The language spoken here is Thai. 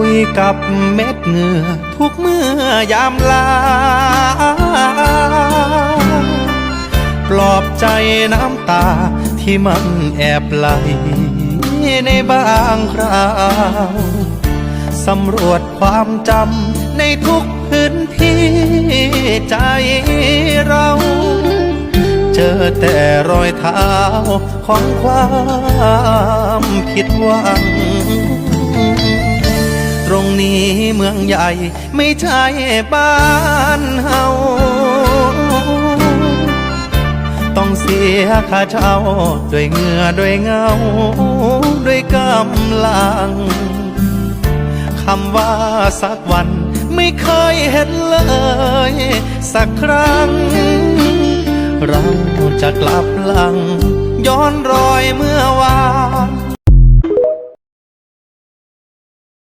คุยกับเม็ดเหงื่อทุกเมื่อยามลา ปลอบใจน้ำตาที่มันแอบไหลในบางคราวสำรวจความจำในทุกพื้นที่ใจเราเจอแต่รอยเท้าของความผิดหวัง นี้เมืองใหญ่ ไม่ใช่บ้านเฮาต้องเสียค่าเช่าด้วยเหงื่อด้วยเงา ด้วยกำลังคำว่าสักวันไม่เคยเห็นเลย สักครั้ง เราจะกลับหลัง ย้อนรอยเมื่อวาน